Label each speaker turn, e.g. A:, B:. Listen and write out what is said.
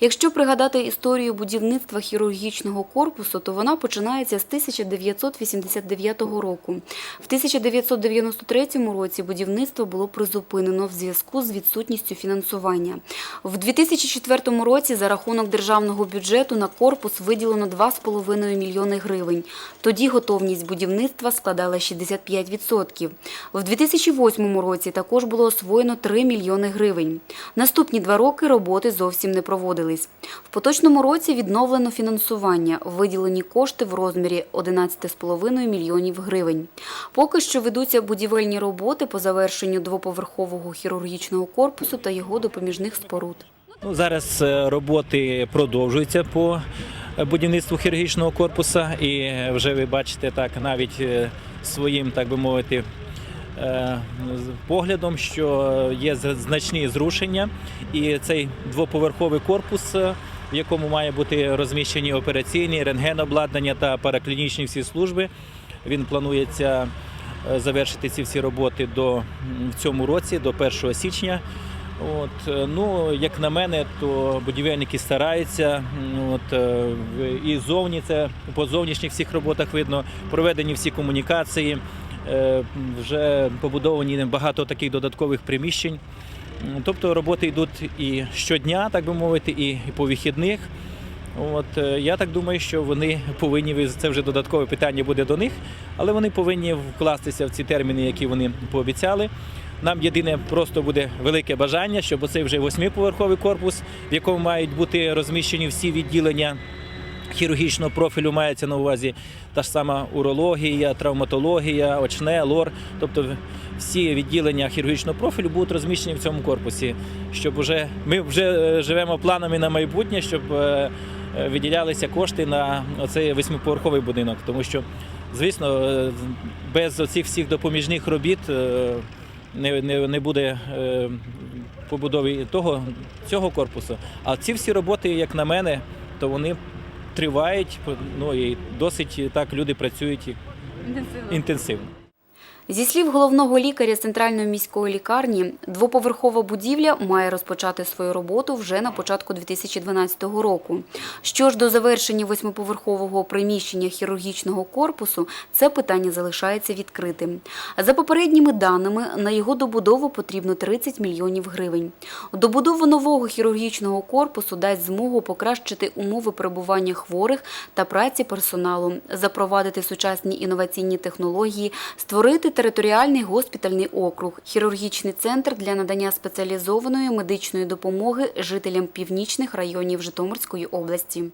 A: Якщо пригадати історію будівництва хірургічного корпусу, то вона починається з 1989 року. В 1993 році будівництво було призупинено в зв'язку з відсутністю фінансування. В 2004 році за рахунок державного бюджету на корпус виділено 2,5 мільйони гривень. Тоді готовність будівництва складала 65%. В 2008 році також було освоєно 3 мільйони гривень. Наступні два роки роботи зовсім не проводились. В поточному році відновлено фінансування, виділені кошти в розмірі 11,5 мільйонів гривень. Поки що ведуться будівельні роботи по завершенню двоповерхового хірургічного корпусу та його допоміжних споруд.
B: Ну, зараз е, роботи продовжуються по е, будівництву хірургічного корпусу, і вже ви бачите так навіть е, своїм, так би мовити, поглядом, що є значні зрушення, і цей двоповерховий корпус. е, В якому має бути розміщені операційні, рентгенобладнання та параклінічні всі служби. Він планується е, завершити ці всі роботи до в цьому році, до 1 січня. От, е, ну, як на мене, то будівельники стараються. От, е, і зовні це по зовнішніх всіх роботах видно, проведені всі комунікації, е, вже побудовані багато таких додаткових приміщень. Тобто роботи йдуть і щодня, так би мовити, і, по вихідних. От е, я так думаю, що вони повинні це вже додаткове питання буде до них, але вони повинні вкластися в ці терміни, які вони пообіцяли. Нам єдине просто буде велике бажання, щоб оцей вже восьмиповерховий корпус, в якому мають бути розміщені всі відділення хірургічного профілю, мається на увазі та ж сама урологія, травматологія, очне, лор. Тобто всі відділення хірургічного профілю будуть розміщені в цьому корпусі, щоб вже ми вже е, живемо планами на майбутнє, щоб е, е, виділялися кошти на оцей восьмиповерховий будинок, тому що, звісно, без оцих всіх допоміжних робіт не, не, не буде е, побудови того цього корпусу. А ці всі роботи, як на мене, то вони тривають. Ну і досить так люди працюють інтенсивно.
A: Зі слів головного лікаря центральної міської лікарні, двоповерхова будівля має розпочати свою роботу вже на початку 2012 року. Що ж до завершення восьмиповерхового приміщення хірургічного корпусу, це питання залишається відкритим. За попередніми даними, на його добудову потрібно 30 мільйонів гривень. Добудова нового хірургічного корпусу дасть змогу покращити умови перебування хворих та праці персоналу, запровадити сучасні інноваційні технології, створити територіальний госпітальний округ, хірургічний центр для надання спеціалізованої медичної допомоги жителям північних районів Житомирської області.